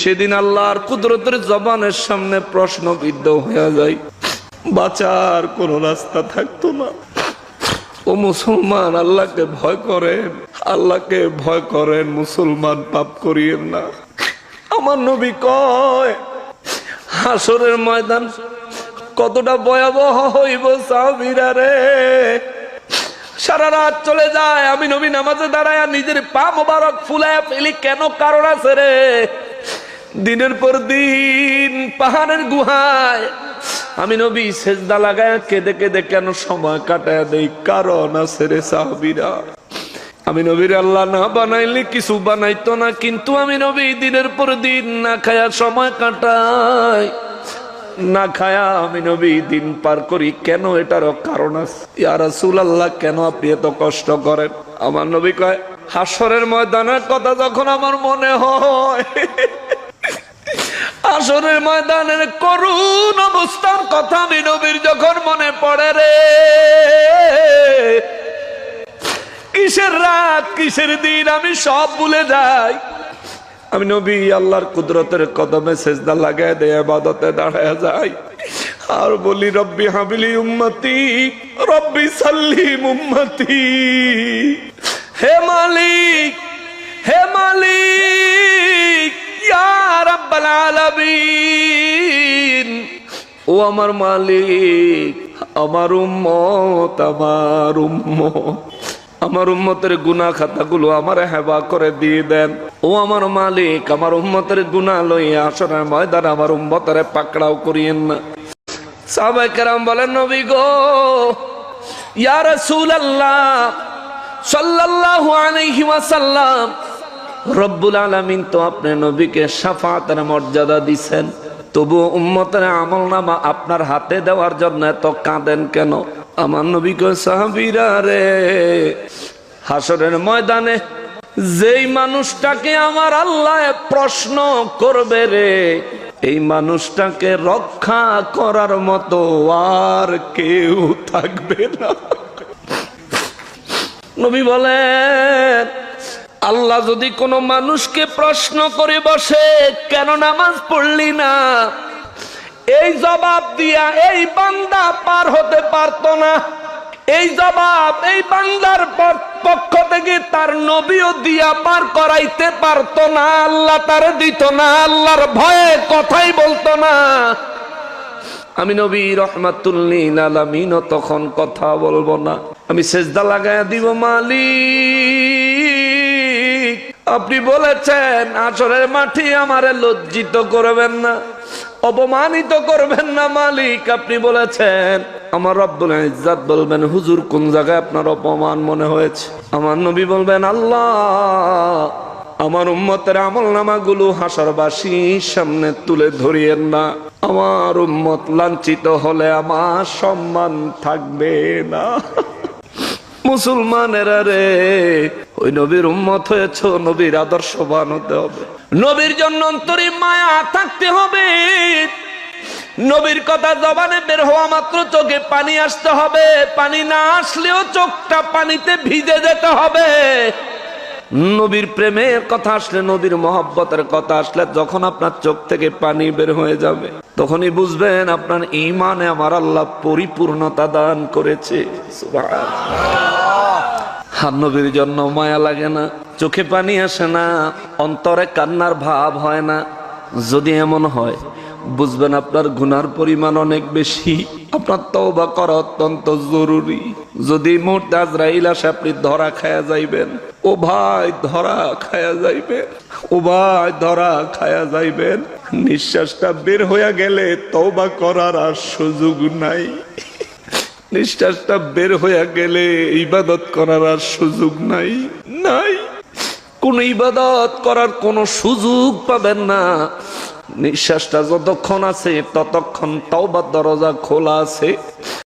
সেদিন আল্লাহর কুদরতের জবানের সামনে প্রশ্নবিদ্ধ হয়ে যায় বাঁচার কোনো রাস্তা থাকতো না। ও মুসলমান, আল্লাহকে ভয় করেন, আল্লাহকে ভয় করেন, মুসলমান পাপ করিয়েন না। আমার নবী কয়, হাসরের ময়দান কতটা ভয়াবহ হইব সাহাবীরা রে। সারা রাত চলে যায়, আমি নবী নামাজে দাঁড়ায় নিজের পা মোবারক ফুলায় ফেলি, কেন কারণ আছে রে? দিনের পর দিন পাহাড়ের গুহায় আমি নবী সেজদা লাগায় কেঁদে কেঁদে কেন সময় কাটায় দেই? কারণ আছে রে সাহাবিরা। আমি নবীর আল্লাহ না বানাইলে কিছু বানাইতো না, কিন্তু আমি নবী দিনের পর দিন না খায়া সময় কাটাই। না খায়া আমি নবী দিন পার করি, কেন এটারও কারণ আছে? ইয়া রাসূল আল্লাহ কেন আপনি এত কষ্ট করেন? আমার নবী কয় হাসরের ময়দানের কথা যখন আমার মনে হয় আসরের ময়দানের করুণ অবস্থার কথা আমি নবীর যখন মনে পড়ে রে। কিসের রাত, কিসের দিন, আমি সব ভুলে যাই। আমি নবী, আল্লাহর কুদরতের কদমে সেজদা লাগায় দেয় আবাদতে দাঁড়ায় যাই। আর বলি, রব্বি হাবিলি উম্মতি, রব্বি সাল্লিম উম্মতি। হে মালিক আলামিন ও আমার মালিক, আমার উম্মত আমার উম্মত। আমার উম্মতের গুনা খাতাগুলো আমার হেবা করে দিয়ে দেন। ও আমার মালিক, আমার উম্মতের গুনা লইয়া আসনের ময়দান আমার উম্মতের পাকড়াও করিয়েন না। সাহাবায়ে কেরাম বলেন, নবী গো, ইয়া রাসূলুল্লাহ, সাল্লাল্লাহু আলাইহি ওয়াসাল্লাম রব্বুল আলামিন তো আপনি নবীকে শাফাতের মর্যাদা দিছেন। তবু উম্মতের আমল নামা আপনার হাতে দেওয়ার জন্য এত কাঁদেন কেন? আমার নবী কয়, সাহাবীরা রে হাসরের ময়দানে যেই মানুষটাকে আমার আল্লাহ প্রশ্ন করবে রে, এই মানুষটাকে রক্ষা করার মতো আর কেউ থাকবে না। নবী বলেন আল্লাহ যদি কোনো মানুষকে প্রশ্ন করে বসে, কেন নামাজ পড়লি না? এই জবাব দিয়া এই বান্দা পার হতে পারত না। এই জবাব এই বান্দার পক্ষ থেকে তার নবীও দিয়া পার করাইতে পারত না। আল্লাহ তার দিত না। আল্লাহর ভয়ে কথাই বলতো না। আমি নবী রহমাতুল্লিন আলামিনও তখন কথা বলব না। আমি সেজদা লাগায় দিব মালিক। আপনি বলেছেন, আসরের মাঠে আমারে লজ্জিত করবেন না, অপমানিত করবেন না মালিক। আপনি বলেছেন, আমার রব্বুল ইজ্জাত বলবেন, হুজুর, কোন জায়গায় আপনার অপমান মনে হয়েছে? আমার নবী বলবেন, আল্লাহ, আমার উম্মতের আমল নামাগুলো হাসরবাসীর সামনে তুলে ধরিয়েন না। আমার উম্মত লাঞ্ছিত হলে আমার সম্মান থাকবে না। মুসলমানেরা রে ওই নবীর হয়েছ, নবীর হবে। নবীর জন্য মায়া থাকতে হবে। নবীর কথা জবানে বের হওয়া মাত্র চোখে পানি আসতে হবে। পানি না আসলেও চোখটা পানিতে ভিজে যেতে হবে। নবীর প্রেমের কথা আসলে, নবীর মহব্বতের কথা আসলে, যখন আপনার চোখ থেকে পানি বের হয়ে যাবে, তখনই বুঝবেন আপনার ইমানে আমার আল্লাহ পরিপূর্ণতা দান করেছে। আর নবীর জন্য মায়া লাগে না, চোখে পানি আসে না, অন্তরে কান্নার ভাব হয় না। যদি এমন হয়, বুঝবেন আপনার গুনার পরিমাণ অনেক বেশি। আপনার তওবা করা অত্যন্ত জরুরি। যদি মুহূর্তে আজরাইল আসে, আপনি ধরা খায়া যাইবেন। ও ভাই, ধরা খায়া যাইবেন। ও ভাই, ধরা খায়া যাইবেন। নিঃশ্বাসটা বের হইয়া গেলে তওবা করার আর সুযোগ নাই। নিঃশ্বাসটা বের হয়ে গেলে ইবাদত করার আর সুযোগ নাই। নাই। কোন ইবাদত করার কোন সুযোগ পাবেন না। নিঃশ্বাসটা যতক্ষণ আছে, ততক্ষণ তাওবার দরজা খোলা আছে।